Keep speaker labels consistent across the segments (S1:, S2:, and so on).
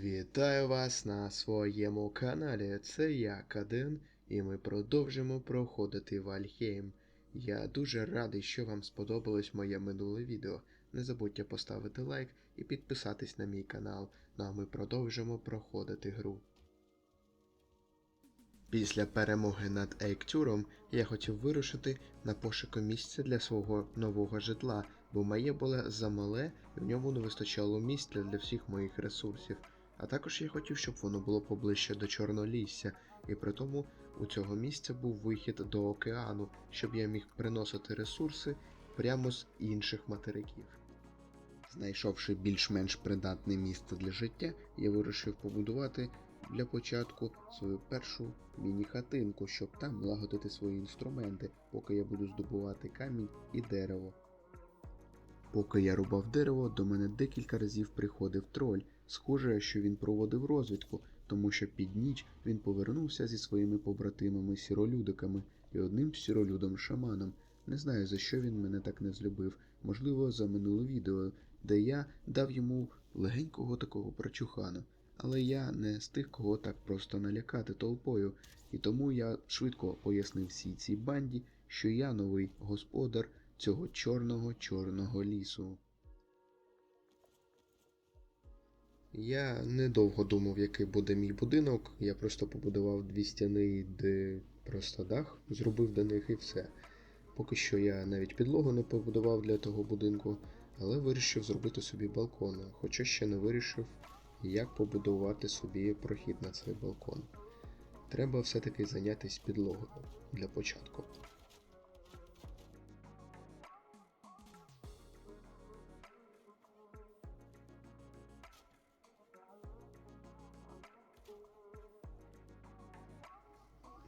S1: Вітаю вас на своєму каналі. Це я Каден, і ми продовжимо проходити Вальхейм. Я дуже радий, що вам сподобалось моє минуле відео. Не забудьте поставити лайк і підписатись на мій канал. Ну а ми продовжимо проходити гру. Після перемоги над Ейктюром я хотів вирушити на пошуку місця для свого нового житла, бо моє було замале і в ньому не вистачало місця для всіх моїх ресурсів. А також я хотів, щоб воно було поближче до Чорнолісся, і при тому у цього місця був вихід до океану, щоб я міг приносити ресурси прямо з інших материків. Знайшовши більш-менш придатне місце для життя, я вирішив побудувати для початку свою першу міні-хатинку, щоб там лагодити свої інструменти, поки я буду здобувати камінь і дерево. Поки я рубав дерево, до мене декілька разів приходив троль. Схоже, що він проводив розвідку, тому що під ніч він повернувся зі своїми побратимами сіролюдиками і одним сіролюдом шаманом. Не знаю за що він мене так не злюбив, можливо, за минуле відео, де я дав йому легенького такого прочухана. Але я не з тих, кого так просто налякати толпою, і тому я швидко пояснив всій цій банді, що я новий господар цього чорного чорного лісу. Я недовго думав, який буде мій будинок. Я просто побудував дві стіни, де просто дах, зробив до них і все. Поки що я навіть підлогу не побудував для того будинку, але вирішив зробити собі балкон, хоча ще не вирішив, як побудувати собі прохід на цей балкон. Треба все-таки зайнятися підлогою для початку.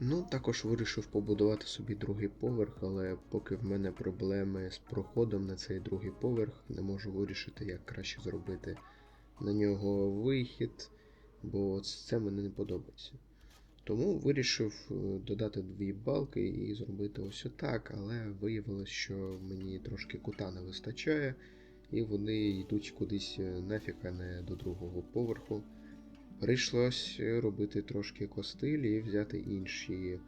S1: Ну, також вирішив побудувати собі другий поверх, але поки в мене проблеми з проходом на цей другий поверх, не можу вирішити, як краще зробити на нього вихід, бо це мені не подобається. Тому вирішив е, додати дві балки і зробити ось отак, але виявилось, що мені трошки кута не вистачає, і вони йдуть кудись е, нафіг, а не до другого поверху. Прийшлось робити трошки костиль і взяти інші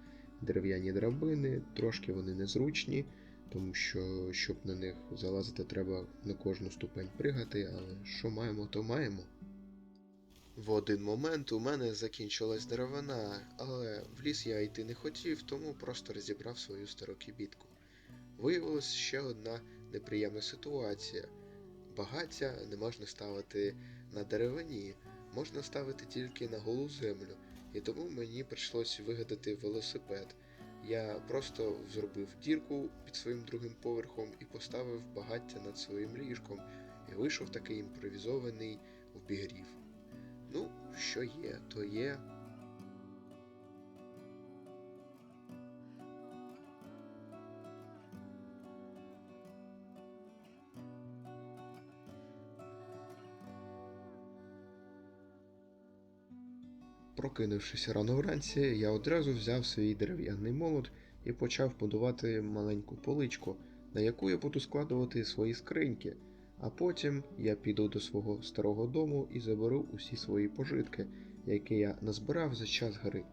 S1: дерев'яні драбини. Трошки вони незручні, тому що, щоб на них залазити, треба на кожну ступень пригати, але що маємо, то маємо. В один момент у мене закінчилась деревина, але в ліс я йти не хотів, тому просто розібрав свою стару кібітку. Виявилась ще одна неприємна ситуація. Багаття не можна ставити на деревині, можна ставити тільки на голу землю, і тому мені прийшлось вигадати велосипед. Я просто зробив дірку під своїм другим поверхом і поставив багаття над своїм ліжком, і вийшов такий імпровізований обігрів. Ну, що є, то є. Прокинувшись рано вранці, я одразу взяв свій дерев'яний молот і почав будувати маленьку поличку, на яку я буду складувати свої скриньки, а потім я піду до свого старого дому і заберу усі свої пожитки, які я назбирав за час гри.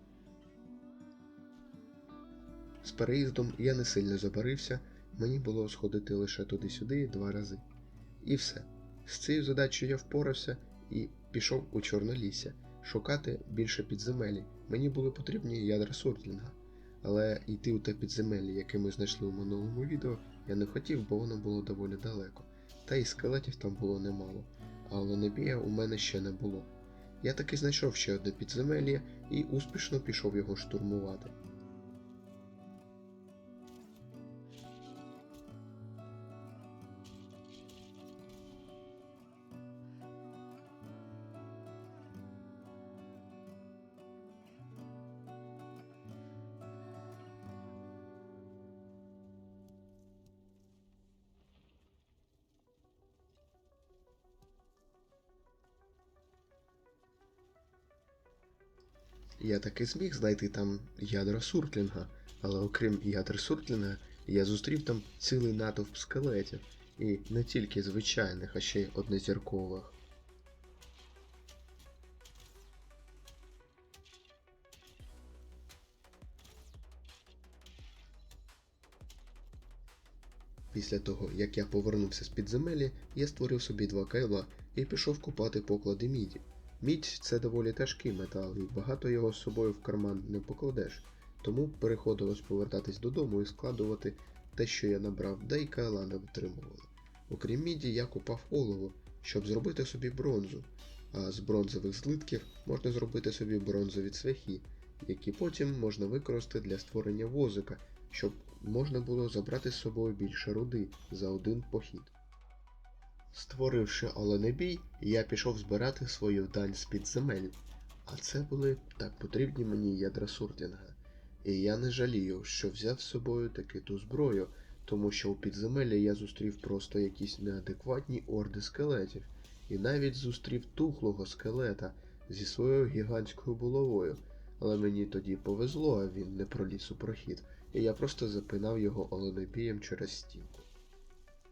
S1: З переїздом я не сильно забарився, мені було сходити лише туди-сюди два рази. І все. З цією задачею я впорався і пішов у Чорнолісся шукати більше підземелі. Мені були потрібні ядра Суртлінга. Але йти у те підземелля, яке ми знайшли у минулому відео, я не хотів, бо воно було доволі далеко. Та й скелетів там було немало. Але набія у мене ще не було. Я таки знайшов ще одне підземелля і успішно пішов його штурмувати. я таки зміг знайти там ядра Суртлінга, але окрім ядер Суртлінга, я зустрів там цілий натовп скелетів, і не тільки звичайних, а ще й однозіркових. Після того, як я повернувся з підземелі, я створив собі два кайла і пішов купати поклади міді. Мідь це доволі тяжкий метал, і багато його з собою в карман не покладеш, тому переходилось повертатись додому і складувати те, що я набрав, де й кайла не витримували. Окрім міді, я купав олово, щоб зробити собі бронзу, а з бронзових злитків можна зробити собі бронзові цвяхи, які потім можна використати для створення возика, щоб можна було забрати з собою більше руди за один похід. Створивши оленебій, я пішов збирати свою дань з підземель, а це були так потрібні мені ядра суртлінга. І я не жалію, що взяв з собою таки ту зброю, тому що у підземеллі я зустрів просто якісь неадекватні орди скелетів, і навіть зустрів тухлого скелета зі своєю гігантською булавою, але мені тоді повезло, а він не проліз у прохід, і я просто запинав його оленопієм через стінку.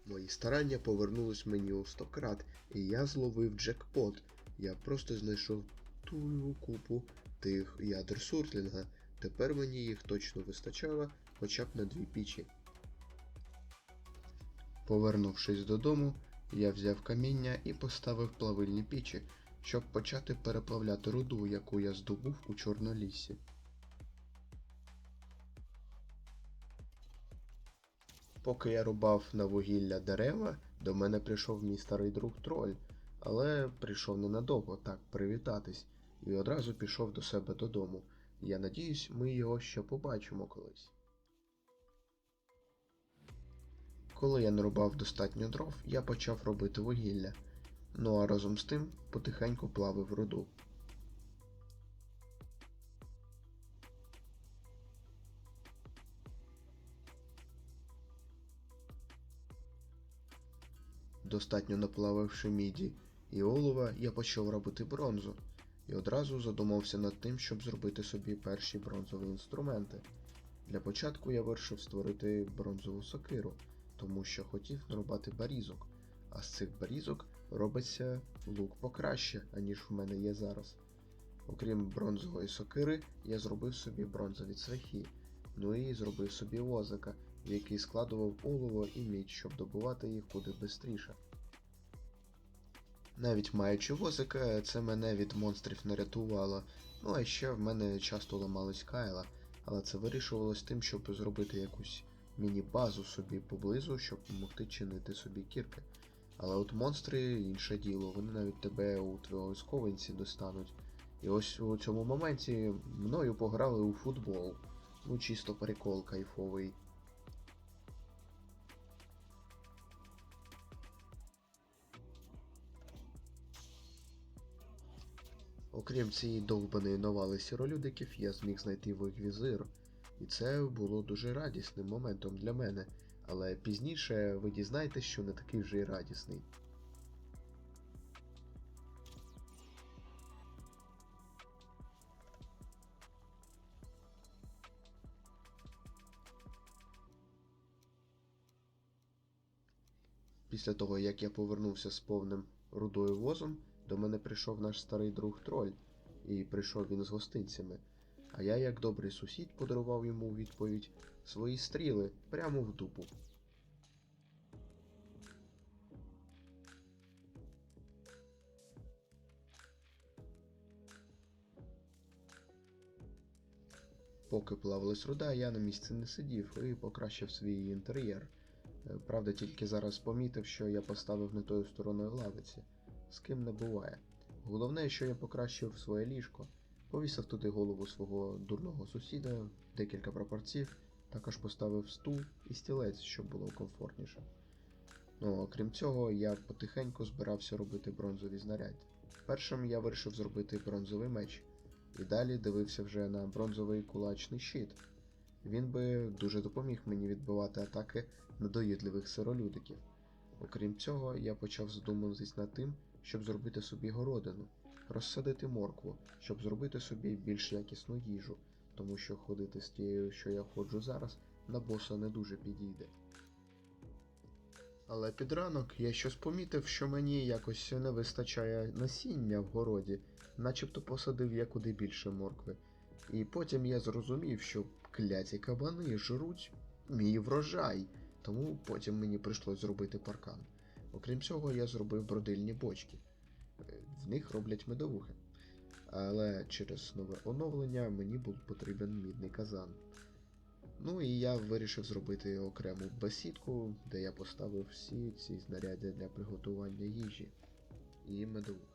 S1: Мої старання повернулись мені у сто крат, і я зловив джекпот. Я просто знайшов ту купу тих ядер суртлінга. Тепер мені їх точно вистачало хоча б на дві пічі. Повернувшись додому, я взяв каміння і поставив плавильні пічі, щоб почати переплавляти руду, яку я здобув у Чорнолісі. Поки я рубав на вугілля дерева, до мене прийшов мій старий друг троль, але прийшов ненадовго так привітатись, і одразу пішов до себе додому. Я надіюсь, ми його ще побачимо колись. Коли я нарубав достатньо дров, я почав робити вугілля. Ну а разом з тим потихеньку плавив руду. Достатньо наплавивши міді і олова, я почав робити бронзу і одразу задумався над тим, щоб зробити собі перші бронзові інструменти. Для початку я вирішив створити бронзову сокиру, тому що хотів нарубати барізок, а з цих барізок робиться лук покраще, аніж в мене є зараз. Окрім бронзової сокири, я зробив собі бронзові цвяхи, ну і зробив собі возика, який складував олово і мідь, щоб добувати їх куди швидше. Навіть маючи возика, це мене від монстрів не рятувало. Ну а ще в мене часто ламались кайла, але це вирішувалось тим, щоб зробити якусь міні-базу собі поблизу, щоб могти чинити собі кірки. Але от монстри інше діло, вони навіть тебе у твоїй сковинці достануть. І ось у цьому моменті мною пограли у футбол. Ну чисто прикол кайфовий. Окрім цієї довбаної навали сіролюдиків, я зміг знайти вигвізир, і це було дуже радісним моментом для мене, але пізніше ви дізнаєтесь, що не такий вже й радісний. Після того, як я повернувся з повним рудою возом, до мене прийшов наш старий друг троль, і прийшов він з гостинцями. А я, як добрий сусід, подарував йому у відповідь свої стріли прямо в дупу. Поки плавалась руда, я на місці не сидів і покращив свій інтер'єр. Е, Правда, тільки зараз помітив, що я поставив не тою стороною лавиці. З ким не буває. Головне, що я покращив своє ліжко, повісив туди голову свого дурного сусіда, декілька прапорців, також поставив стул і стілець, щоб було комфортніше. Ну, окрім цього, я потихеньку збирався робити бронзові знаряддя. Першим я вирішив зробити бронзовий меч, і далі дивився вже на бронзовий кулачний щит. Він би дуже допоміг мені відбивати атаки недоїдливих сиролюдиків. Окрім цього, я почав задумуватись над тим, щоб зробити собі городину, розсадити моркву, щоб зробити собі більш якісну їжу, тому що ходити з тією, що я ходжу зараз, на боса не дуже підійде. Але під ранок я щось помітив, що мені якось не вистачає насіння в городі, начебто посадив я куди більше моркви. І потім я зрозумів, що кляті кабани жруть мій врожай. тому потім мені прийшлось зробити паркан. Окрім цього, я зробив бродильні бочки. Е, В них роблять медовухи. Але через нове оновлення мені був потрібен мідний казан. Ну і я вирішив зробити окрему бесідку, де я поставив всі ці знаряддя для приготування їжі і медовуху.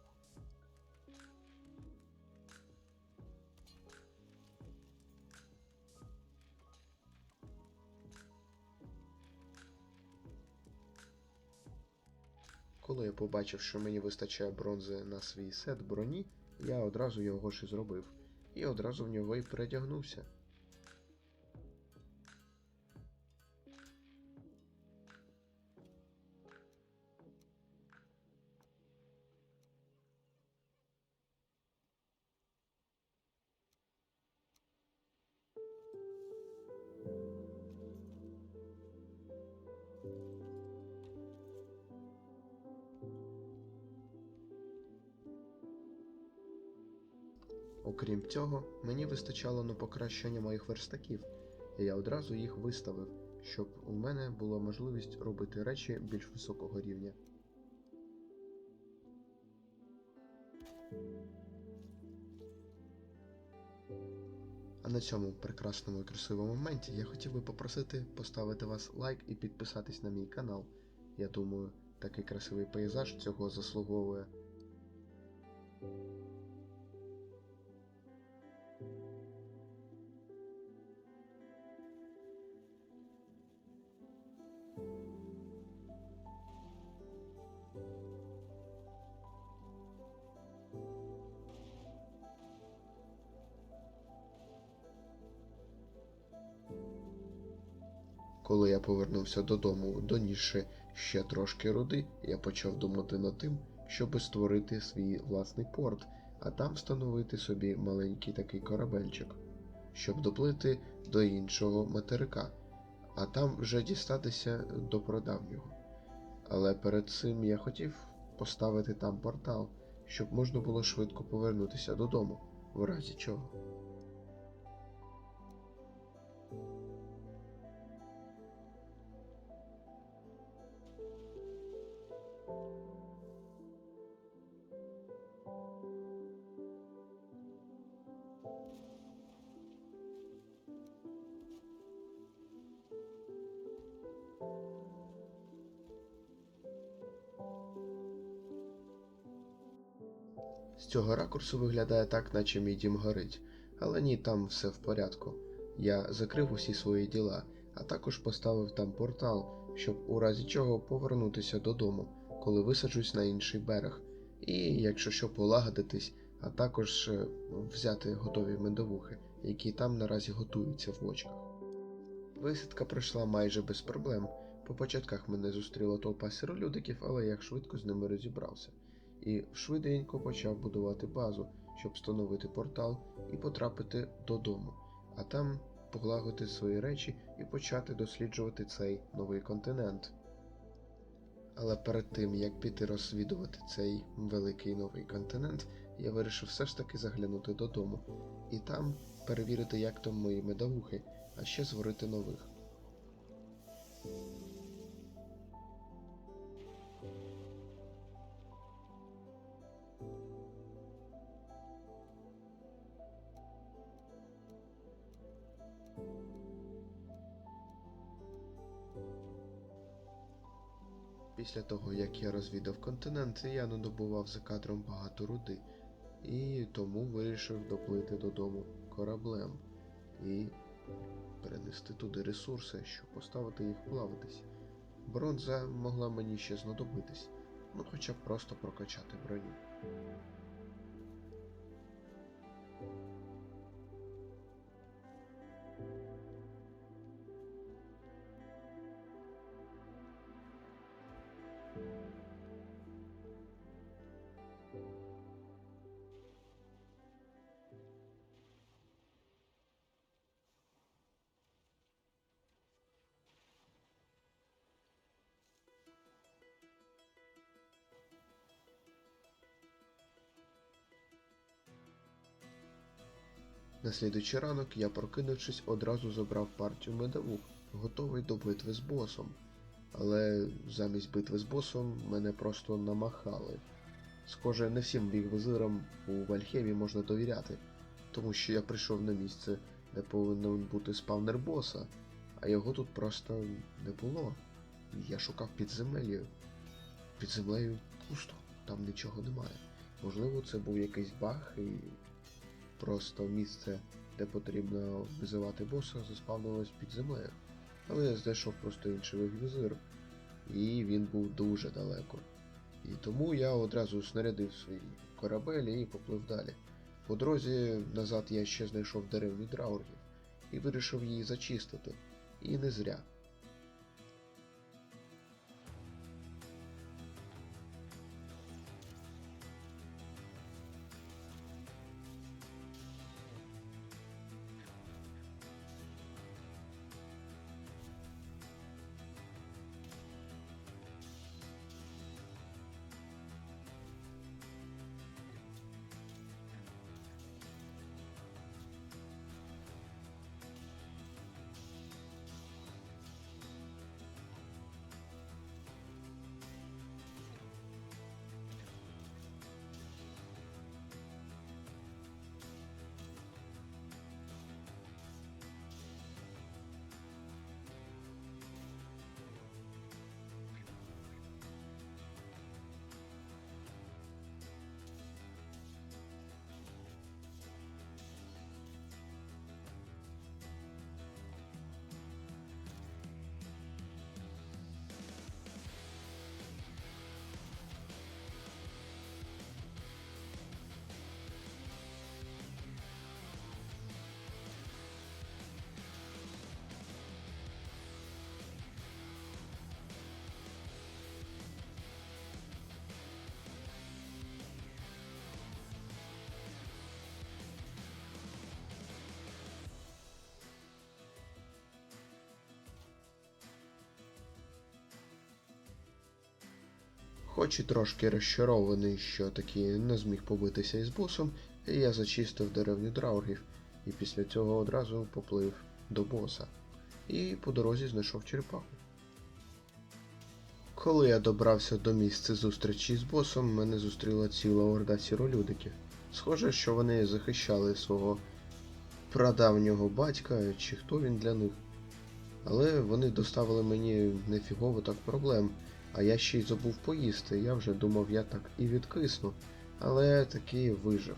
S1: Коли я побачив, що мені вистачає бронзи на свій сет броні, я одразу його ж і зробив, і одразу в нього і передягнувся. Цього, мені вистачало на покращення моїх верстаків, і я одразу їх виставив, щоб у мене була можливість робити речі більш високого рівня. А на цьому прекрасному і красивому моменті я хотів би попросити поставити вас лайк і підписатись на мій канал. Я думаю, такий красивий пейзаж цього заслуговує. Повернувся додому, донісши ще трошки руди, я почав думати над тим, щоб створити свій власний порт, а там встановити собі маленький такий корабельчик, щоб доплити до іншого материка, а там вже дістатися до прадавнього. Але перед цим я хотів поставити там портал, щоб можна було швидко повернутися додому, в разі чого. Ракурсу виглядає так, наче мій дім горить. Але ні, там все в порядку. Я закрив усі свої діла, а також поставив там портал, щоб у разі чого повернутися додому, коли висаджусь на інший берег. І якщо що полагодитись, а також е, взяти готові медовухи, які там наразі готуються в бочках. Висадка пройшла майже без проблем. По початках мене зустріла толпа сиролюдиків, але я швидко з ними розібрався і швиденько почав будувати базу, щоб встановити портал і потрапити додому, а там поглагати свої речі і почати досліджувати цей новий континент. Але перед тим як піти розвідувати цей великий новий континент, я вирішив все ж таки заглянути додому і там перевірити, як там мої медовухи, а ще зварити нових. Після того, як я розвідав континент, я надобував за кадром багато руди, і тому вирішив доплити додому кораблем і перенести туди ресурси, щоб поставити їх плаватись. Бронза могла мені ще знадобитись, ну хоча б просто прокачати броню. На слідуючий ранок я, прокинувшись, одразу забрав партію медовух, готовий до битви з босом. Але замість битви з босом мене просто намахали. Схоже, не всім бігвизирам у Вальхемі можна довіряти, тому що я прийшов на місце, де повинен бути спавнер боса, а його тут просто не було. Я шукав підземелля. Під землею пусто, там нічого немає. Можливо, це був якийсь баг і просто місце, де потрібно визивати боса, заспавнилось під землею. Але я знайшов просто інший візир, і він був дуже далеко. І тому я одразу снарядив свій корабель і поплив далі. По дорозі назад я ще знайшов деревню драургів і вирішив її зачистити. І не зря. Хоч і трошки розчарований, що таки не зміг побитися із босом, я зачистив деревню драургів і після цього одразу поплив до боса. І по дорозі знайшов черепаху. Коли я добрався до місця зустрічі з босом, мене зустріла ціла орда сіролюдиків. Схоже, що вони захищали свого прадавнього батька, чи хто він для них. Але вони доставили мені нефігово так проблем. А я ще й забув поїсти, я вже думав, я так і відкисну, але таки вижив.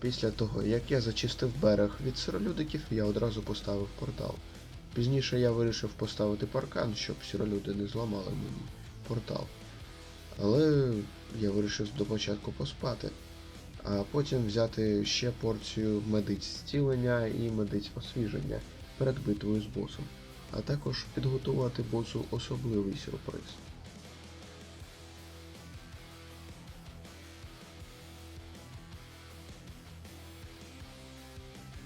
S1: Після того, як я зачистив берег від сиролюдиків, я одразу поставив портал. Пізніше я вирішив поставити паркан, щоб сиролюди не зламали мені портал. Але я вирішив до початку поспати, а потім взяти ще порцію медиць зцілення і медиць освіження перед битвою з босом, а також підготувати босу особливий сюрприз.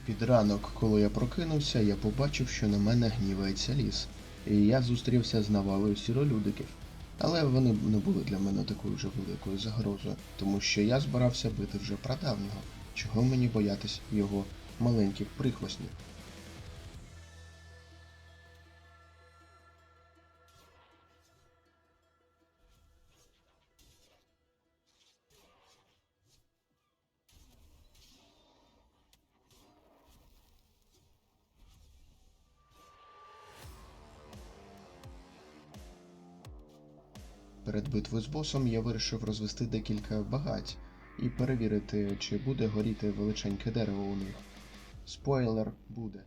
S1: Під ранок, коли я прокинувся, я побачив, що на мене гнівається ліс, і я зустрівся з навалою сіролюдиків. Але вони не були для мене такою вже великою загрозою, тому що я збирався бити вже прадавнього, чого мені боятись його маленьких прихвостнів. Битвою з босом я вирішив розвести декілька багать і перевірити, чи буде горіти величеньке дерево у них. Спойлер буде.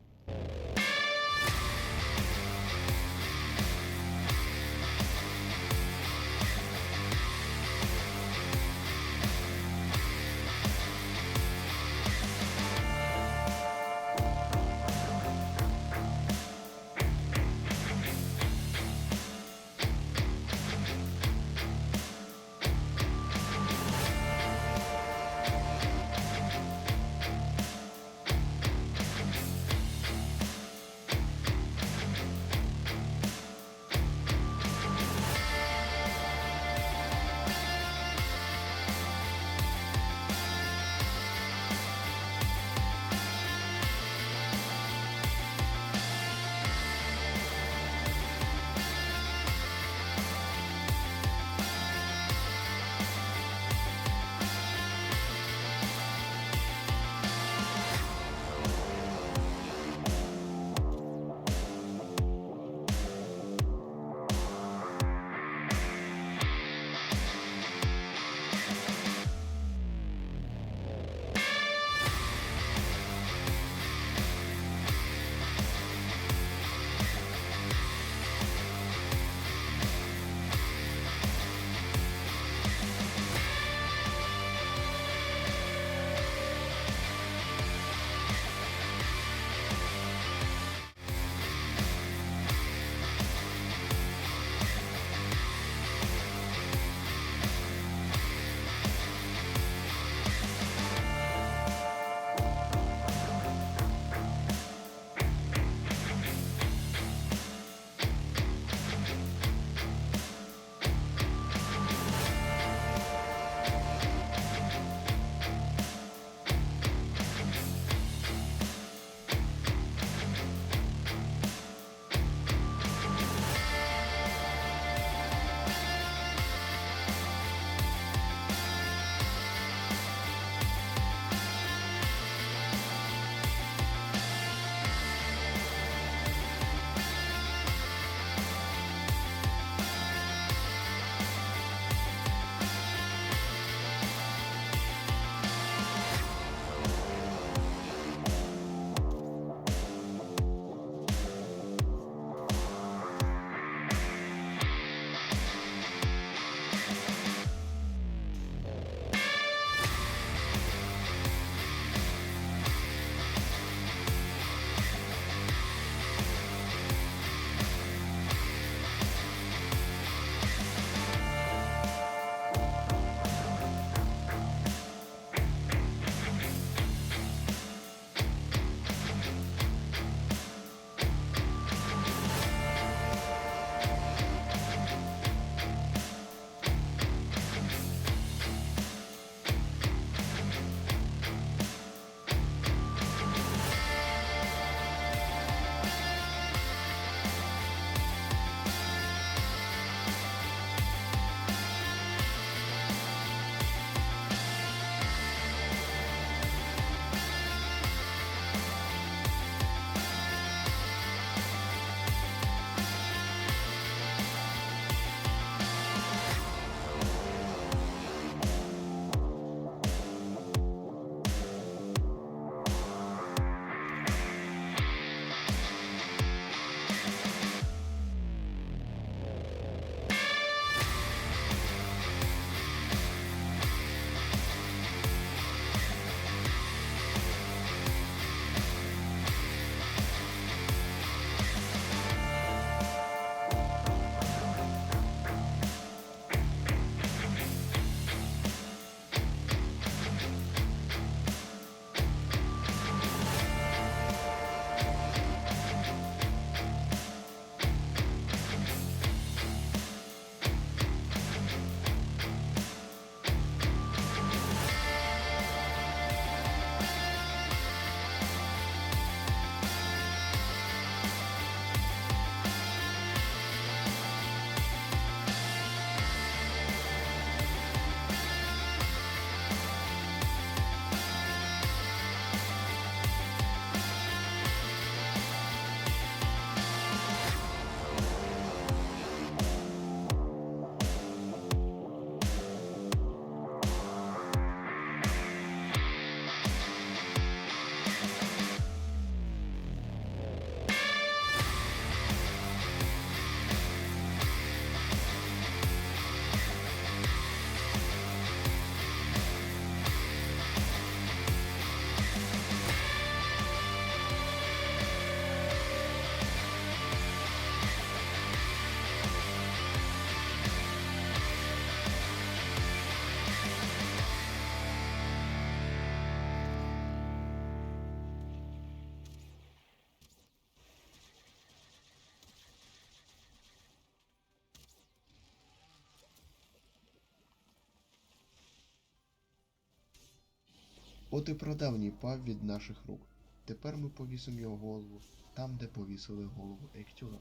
S1: От і прадавній пав від наших рук. Тепер ми повісимо його голову там, де повісили голову Ектюра.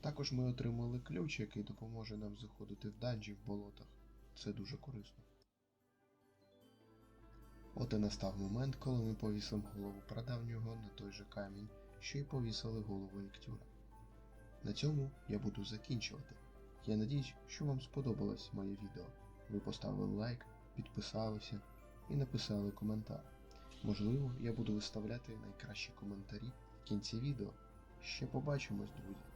S1: Також ми отримали ключ, який допоможе нам заходити в данжі в болотах. Це дуже корисно. От і настав момент, коли ми повісимо голову прадавнього на той же камінь, що й повісили голову Ектюра. На цьому я буду закінчувати. Я надіюсь, що вам сподобалось моє відео. Ви поставили лайк, підписалися і написали коментар. Можливо, я буду виставляти найкращі коментарі в кінці відео. Ще побачимось, друзі!